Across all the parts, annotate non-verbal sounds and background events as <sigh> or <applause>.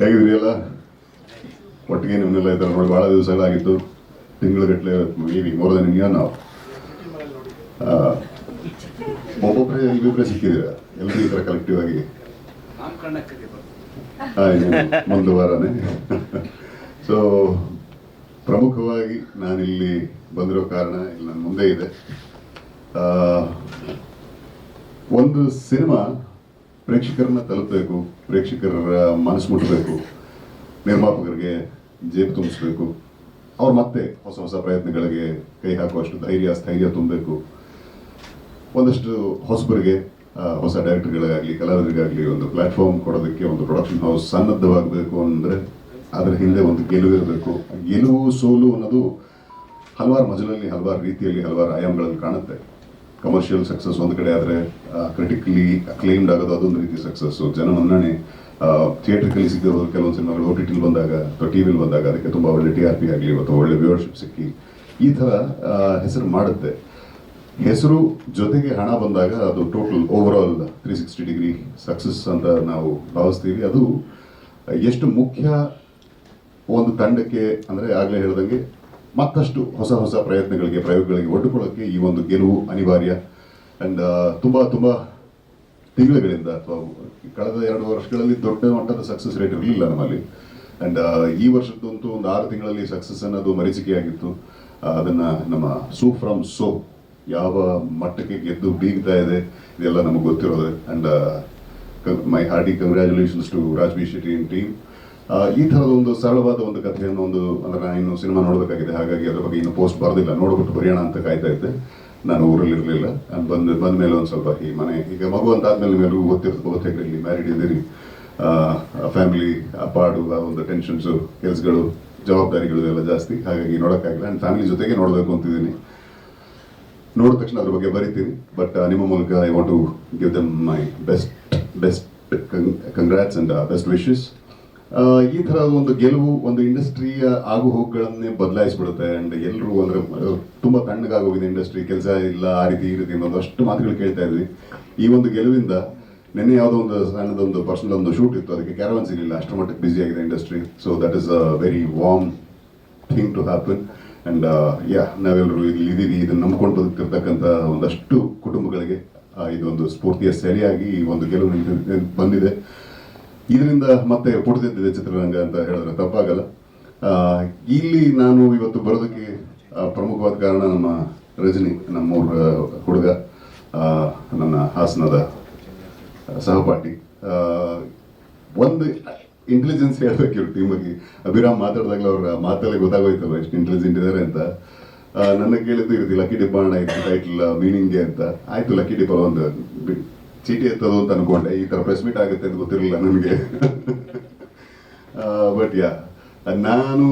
ಹೇಗಿದ್ರಿ ಎಲ್ಲ ಒಟ್ಟಿಗೆ ನಿಮ್ಮನ್ನೆಲ್ಲ ಇದ್ದಾರೆ ನೋಡಿ ಭಾಳ ದಿವಸಗಳಾಗಿತ್ತು. ತಿಂಗಳುಗಟ್ಟಲೆ ಮೇಬಿ ಮೋರ್ ದನ್ ಇಯರ್ ನಾವು. ಒಬ್ಬೊಬ್ಬರೇ ಇಲ್ಲಿಬ್ಬರೇ ಸಿಕ್ಕಿದ್ದೀರ? ಎಲ್ಲರೂ ಈ ಥರ ಕಲೆಕ್ಟಿವ್ ಆಗಿ? ಒಂದು ವಾರನೇ. ಸೊ ಪ್ರಮುಖವಾಗಿ ನಾನಿಲ್ಲಿ ಬಂದಿರೋ ಕಾರಣ ಇಲ್ಲಿ ನನ್ನ ಮುಂದೆ ಇದೆ. ಒಂದು ಸಿನಿಮಾ ಪ್ರೇಕ್ಷಕರನ್ನ ತಲುಪಬೇಕು ಪ್ರೇಕ್ಷಕರ ಮನಸ್ಸು ಮುಟ್ಟಬೇಕು ನಿರ್ಮಾಪಕರಿಗೆ ಜೇಬು ತುಂಬಿಸ್ಬೇಕು, ಅವ್ರು ಮತ್ತೆ ಹೊಸ ಹೊಸ ಪ್ರಯತ್ನಗಳಿಗೆ ಕೈ ಹಾಕುವಷ್ಟು ಧೈರ್ಯ, ಸ್ಥೈರ್ಯ ತುಂಬಬೇಕು ಒಂದಷ್ಟು ಹೊಸಬರಿಗೆ ಹೊಸ ಡೈರೆಕ್ಟರ್ಗಳಿಗಾಗಲಿ, ಕಲಾವಿದರಿಗಾಗಲಿ ಒಂದು ಪ್ಲಾಟ್ಫಾರ್ಮ್ ಕೊಡೋದಕ್ಕೆ ಒಂದು ಪ್ರೊಡಕ್ಷನ್ ಹೌಸ್ ಸನ್ನದ್ಧವಾಗಬೇಕು ಅಂದರೆ ಅದರ ಹಿಂದೆ ಒಂದು ಗೆಲುವು ಇರಬೇಕು. ಗೆಲುವು ಸೋಲು ಅನ್ನೋದು ಹಲವಾರು ಮಜಲಲ್ಲಿ, ಹಲವಾರು ರೀತಿಯಲ್ಲಿ ಹಲವಾರು ಆಯಾಮಗಳಲ್ಲಿ ಕಾಣುತ್ತೆ. ಕಮರ್ಷಿಯಲ್ ಸಕ್ಸಸ್ ಒಂದು ಕಡೆ ಆದರೆ ಕ್ರಿಟಿಕಲಿ ಅಕ್ಲೈಮ್ಡ್ ಆಗೋದು ಅದೊಂದು ರೀತಿ ಸಕ್ಸಸ್ಸು ಜನ ಮನ್ನಣೆ ಥಿಯೇಟ್ರಿಕಲ್ಲಿ ಸಿಗದಿರೋದು ಕೆಲವೊಂದು ಸಿನಿಮಾಗಳು ಓ ಟಿ ಟಿಲಿ ಬಂದಾಗ ಅಥವಾ ಟಿ ವಿಲಿ ಬಂದಾಗ ಅದಕ್ಕೆ ತುಂಬ ಒಳ್ಳೆ ಟಿ ಆರ್ ಪಿ ಆಗಲಿ ಅಥವಾ ಒಳ್ಳೆ ವ್ಯೂವರ್ಶಿಪ್ ಸಿಕ್ಕಿ ಈ ಥರ ಹೆಸರು ಮಾಡುತ್ತೆ. ಹೆಸರು ಜೊತೆಗೆ ಹಣ ಬಂದಾಗ ಅದು total overall three sixty degree success ಅಂತ ನಾವು ಭಾವಿಸ್ತೀವಿ. ಅದು ಎಷ್ಟು ಮುಖ್ಯ ಒಂದು ತಂಡಕ್ಕೆ ಅಂದರೆ ಆಗಲೇ ಹೇಳ್ದಂಗೆ ಮತ್ತಷ್ಟು ಹೊಸ ಹೊಸ ಪ್ರಯತ್ನಗಳಿಗೆ, ಪ್ರಯೋಗಗಳಿಗೆ ಒಡ್ಡುಕೊಳ್ಳೋಕ್ಕೆ ಈ ಒಂದು ಗೆಲುವು ಅನಿವಾರ್ಯ. ಆ್ಯಂಡ್ ತುಂಬ ತುಂಬ ತಿಂಗಳುಗಳಿಂದ ಅಥವಾ ಕಳೆದ ಎರಡು ವರ್ಷಗಳಲ್ಲಿ ದೊಡ್ಡ ಮಟ್ಟದ ಸಕ್ಸಸ್ ರೇಟ್ ಇರಲಿಲ್ಲ ನಮ್ಮಲ್ಲಿ. ಆ್ಯಂಡ್ ಈ ವರ್ಷದಂತೂ ಒಂದು ಆರು ತಿಂಗಳಲ್ಲಿ ಸಕ್ಸಸ್ ಅನ್ನೋದು ಮರೀಚಿಕೆಯಾಗಿತ್ತು. ಅದನ್ನ ನಮ್ಮ ಸೂ ಫ್ರಮ್ ಸೋ ಯಾವ ಮಟ್ಟಕ್ಕೆ ಗೆದ್ದು ಬೀಗ್ತಾ ಇದೆ, ಇದೆಲ್ಲ ನಮಗೆ ಗೊತ್ತಿರೋದು. And my hearty congratulations to Raj B Shetty in team ಈ ಥರದ ಒಂದು ಸರಳವಾದ ಒಂದು ಕಥೆಯನ್ನು ಒಂದು, ಅಂದ್ರೆ ನಾನು ಇನ್ನು ಸಿನಿಮಾ ನೋಡಬೇಕಾಗಿದೆ. ಹಾಗಾಗಿ ಅದ್ರ ಬಗ್ಗೆ ಇನ್ನು ಪೋಸ್ಟ್ ಬರೋದಿಲ್ಲ. ನೋಡ್ಬಿಟ್ಟು ಬರೆಯೋಣ ಅಂತ ಕಾಯ್ತಾ ಇದ್ದೆ. ನಾನು ಊರಲ್ಲಿ ಇರಲಿಲ್ಲ ಬಂದು, ಬಂದ ಮೇಲೆ ಒಂದು ಸ್ವಲ್ಪ ಈ ಮನೆ, ಈಗ ಮಗು ಅಂತ ಆದ್ಮೇಲೆ ನಿಮ್ಮೆಲ್ಲರಿಗೂ ಗೊತ್ತಿರ್ತದೆ ಬಹುತೇಕ ಇಲ್ಲಿ ಮ್ಯಾರಿಡ್ ಇದ್ದೀರಿ. ಫ್ಯಾಮಿಲಿ ಪಾಡು, ಆ ಒಂದು ಟೆನ್ಷನ್ಸು ಕೆಲಸಗಳು, ಜವಾಬ್ದಾರಿಗಳು ಎಲ್ಲ ಜಾಸ್ತಿ. ಹಾಗಾಗಿ ನೋಡೋಕ್ಕಾಗಿಲ್ಲ. ಆ್ಯಂಡ್ ಫ್ಯಾಮಿಲಿ ಜೊತೆಗೆ ನೋಡಬೇಕು ಅಂತಿದ್ದೀನಿ. ನೋಡಿದ ತಕ್ಷಣ ಅದ್ರ ಬಗ್ಗೆ ಬರೀತೀನಿ. ಬಟ್ ನಿಮ್ಮ ಮೂಲಕ I want to give them my best best congrats and best wishes ಈ ಥರ ಒಂದು ಗೆಲುವು ಒಂದು ಇಂಡಸ್ಟ್ರಿಯ ಆಗು ಹೋಗುಗಳನ್ನೇ ಬದಲಾಯಿಸ್ಬಿಡುತ್ತೆ. ಅಂಡ್ ಎಲ್ಲರೂ ಅಂದ್ರೆ ತುಂಬ ತಣ್ಣಗಾಗೋಗಿದೆ ಇಂಡಸ್ಟ್ರಿ. ಕೆಲಸ ಇಲ್ಲ, ಆ ರೀತಿ, ಈ ರೀತಿ ಒಂದಷ್ಟು ಮಾತುಗಳು ಕೇಳ್ತಾ ಇದ್ವಿ. ಈ ಒಂದು ಗೆಲುವಿಂದ ನಿನ್ನೆ ಯಾವುದೋ ಒಂದು ಸಣ್ಣದೊಂದು ಪರ್ಸನಲ್ ಒಂದು ಶೂಟ್ ಇತ್ತು. ಅದಕ್ಕೆ ಕ್ಯಾರವನ್ ಸಿಗಲಿಲ್ಲ ಅಷ್ಟು ಮಟ್ಟಕ್ಕೆ ಬ್ಯುಸಿ ಆಗಿದೆ industry so that is a very warm thing to happen and yeah ನಾವೆಲ್ಲರೂ ಇಲ್ಲಿ ಇದೀವಿ. ಇದನ್ನು ನಂಬ್ಕೊಂಡು ಬದುಕ್ತಿರ್ತಕ್ಕಂಥ ಒಂದಷ್ಟು ಕುಟುಂಬಗಳಿಗೆ ಇದೊಂದು ಸ್ಫೂರ್ತಿಯ ಸರಿಯಾಗಿ ಈ ಒಂದು ಗೆಲುವು ಬಂದಿದೆ. ಇದರಿಂದ ಮತ್ತೆ ಪುಟಿದಿದ್ದಿದೆ ಚಿತ್ರರಂಗ ಅಂತ ಹೇಳಿದ್ರೆ ತಪ್ಪಾಗಲ್ಲ. ಇಲ್ಲಿ ನಾನು ಇವತ್ತು ಬರೋದಕ್ಕೆ ಪ್ರಮುಖವಾದ ಕಾರಣ ನಮ್ಮ ರಜನಿ ನಮ್ಮೂರ ಹುಡುಗ ನನ್ನ ಹಾಸನದ ಸಹಪಾಠಿ. ಒಂದು ಇಂಟೆಲಿಜೆನ್ಸ್ ಹೇಳಬೇಕು ಇವ್ರ ಟೀಮ್ ಬಗ್ಗೆ. ಅಭಿರಾಮ್ ಮಾತಾಡಿದಾಗಲೇ ಅವ್ರ ಮಾತಲ್ಲೇ ಗೊತ್ತಾಗೋಯ್ತಲ್ಲ ಎಷ್ಟು ಇಂಟೆಲಿಜೆಂಟ್ ಇದ್ದಾರೆ ಅಂತ. ನನ್ನ ಕೇಳಿದ್ದು ಇರುತ್ತೆ ಲಕ್ಕಿ ಡಿಪ್ಪ ಅಣ್ಣ ಇತ್ತು ಟೈಟ್ಲ್ ಮೀನಿಂಗ್ ಅಂತ. ಆಯ್ತು, ಲಕ್ಕಿ ಡಿಪ್ಪ ಒಂದು ಚೀಟಿ ಎತ್ತೋದು ಅಂತ ಅನ್ಕೊಂಡೆ. ಈ ಥರ ಪ್ರೆಸ್ ಮೀಟ್ ಆಗುತ್ತೆ ಅಂತ ಗೊತ್ತಿರಲಿಲ್ಲ ನನಗೆ. ಬಟ್ ಯಾ ನಾನು,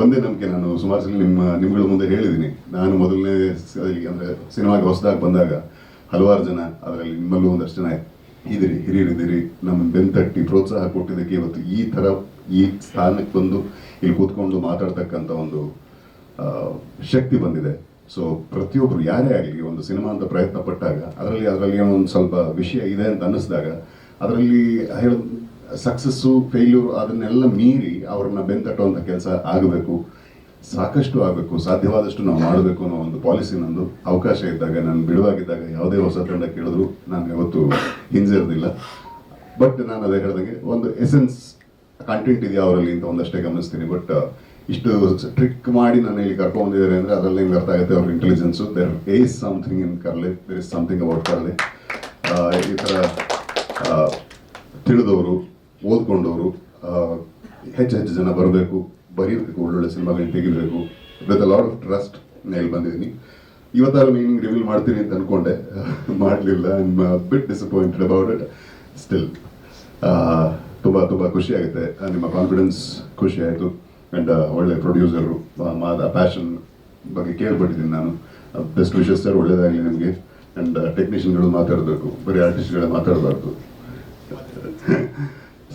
ಒಂದೇ ನಂಬಿಕೆ ನಾನು. ಸುಮಾರು ಸಲ ನಿಮ್ಮ, ನಿಮ್ಗಳ ಮುಂದೆ ಹೇಳಿದ್ದೀನಿ. ನಾನು ಮೊದಲನೇ ಅಂದರೆ ಸಿನಿಮಾಗೆ ಹೊಸದಾಗಿ ಬಂದಾಗ ಹಲವಾರು ಜನ ಅದರಲ್ಲಿ ನಿಮ್ಮಲ್ಲೂ ಒಂದಷ್ಟು ಜನ ಇದಿರಿ ಹಿರಿಯರಿದ್ದೀರಿ ನಮ್ಮ ಬೆಂತಟ್ಟಿ ಪ್ರೋತ್ಸಾಹ ಕೊಟ್ಟಿದ್ದಕ್ಕೆ ಇವತ್ತು ಈ ಥರ ಈ ಸ್ಥಾನಕ್ಕೆ ಬಂದು ಇಲ್ಲಿ ಕೂತ್ಕೊಂಡು ಮಾತಾಡ್ತಕ್ಕಂಥ ಒಂದು ಶಕ್ತಿ ಬಂದಿದೆ. ಸೊ ಪ್ರತಿಯೊಬ್ಬರು ಯಾರೇ ಆಗಲಿ ಒಂದು ಸಿನಿಮಾ ಅಂತ ಪ್ರಯತ್ನ ಪಟ್ಟಾಗ, ಅದರಲ್ಲಿ ಅದರಲ್ಲಿ ಒಂದು ಸ್ವಲ್ಪ ವಿಷಯ ಇದೆ ಅಂತ ಅನ್ನಿಸಿದಾಗ, ಅದರಲ್ಲಿ ಹೇಳ ಸಕ್ಸಸ್ಸು, ಫೇಲ್ಯೂರ್ ಅದನ್ನೆಲ್ಲ ಮೀರಿ ಅವ್ರನ್ನ ಬೆಂತಟ್ಟುವಂಥ ಕೆಲಸ ಆಗಬೇಕು, ಸಾಕಷ್ಟು ಆಗಬೇಕು, ಸಾಧ್ಯವಾದಷ್ಟು ನಾವು ಮಾಡಬೇಕು ಅನ್ನೋ ಒಂದು ಪಾಲಿಸಿ ನಂದು ಅವಕಾಶ ಇದ್ದಾಗ, ನಾನು ಬಿಡುವಾಗಿದ್ದಾಗ ಯಾವುದೇ ಹೊಸ ತಂಡ ಕೇಳಿದ್ರು ನಾನು ಯಾವತ್ತು ಹಿಂಜರಿದಿಲ್ಲ ಬಟ್ ನಾನು ಅದೇ ಹೇಳಿದಾಗೆ ಒಂದು ಎಸೆನ್ಸ್ ಕಂಟೆಂಟ್ ಇದೆಯಾ ಅವರಲ್ಲಿ ಅಂತ ಒಂದಷ್ಟೇ ಗಮನಿಸ್ತೀನಿ. ಬಟ್ ಇಷ್ಟು ಟ್ರಿಕ್ ಮಾಡಿ ನಾನು ಇಲ್ಲಿ ಕರ್ಕೊಂಡಿದ್ದಾರೆ ಅಂದರೆ ಅದರಲ್ಲಿ ನಿಮ್ಗೆ ಅರ್ಥ ಆಗುತ್ತೆ? ಅವ್ರ intelligence there is something in curly there is something about curly ಈ ಥರ ತಿಳಿದವರು ಓದ್ಕೊಂಡವರು ಹೆಚ್ಚು ಹೆಚ್ಚು ಜನ ಬರಬೇಕು ಬರೀಬೇಕು ಒಳ್ಳೊಳ್ಳೆ ಸಿನಿಮಾಗಳನ್ನ ತೆಗಿಬೇಕು. With a lot of trust ಇಲ್ಲಿ ಬಂದಿದ್ದೀನಿ. ಇವತ್ತಾರು ಮೀನಿಂಗ್ ರಿವೀಲ್ ಮಾಡ್ತೀನಿ ಅಂತ ಅನ್ಕೊಂಡೆ. ಮಾಡಲಿಲ್ಲ but disappointed about it still ತುಂಬ ತುಂಬ ಖುಷಿ ಆಗುತ್ತೆ. ಆ, ನಿಮ್ಮ ಕಾನ್ಫಿಡೆನ್ಸ್ ಖುಷಿ ಆಯಿತು. ಆ್ಯಂಡ್ ಒಳ್ಳೆ ಪ್ರೊಡ್ಯೂಸರು ಮಾದ ಪ್ಯಾಷನ್ ಬಗ್ಗೆ ಕೇಳ್ಪಟ್ಟಿದ್ದೀನಿ ನಾನು. ಬೆಸ್ಟ್ ವಿಷಸ್ ಸರ್ ಒಳ್ಳೇದಾಗಲಿ ನಿಮಗೆ. ಆ್ಯಂಡ್ ಟೆಕ್ನಿಷಿಯನ್ಗಳು ಮಾತಾಡಬೇಕು, ಬರೀ ಆರ್ಟಿಸ್ಟ್ಗಳೇ ಮಾತಾಡಬಾರ್ದು.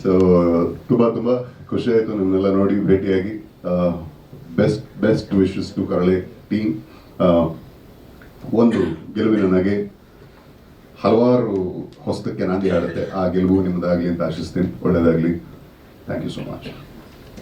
ಸೊ <laughs> ತುಂಬ ತುಂಬ ಖುಷಿ ಆಯಿತು ನಿಮ್ಮನ್ನೆಲ್ಲ ನೋಡಿ, ಭೇಟಿಯಾಗಿ. Best best wishes to Karale team ಒಂದು ಗೆಲುವಿನ ನಗೆ ಹಲವಾರು ಹೊಸದಕ್ಕೆ ನಾಂದಿ ಆಡುತ್ತೆ ಆ ಗೆಲುವು ನಿಮ್ಮದಾಗಲಿ ಅಂತ ಆಶಿಸ್ತೀನಿ. ಒಳ್ಳೆಯದಾಗಲಿ ಥ್ಯಾಂಕ್ ಯು ಸೊ ಮಚ್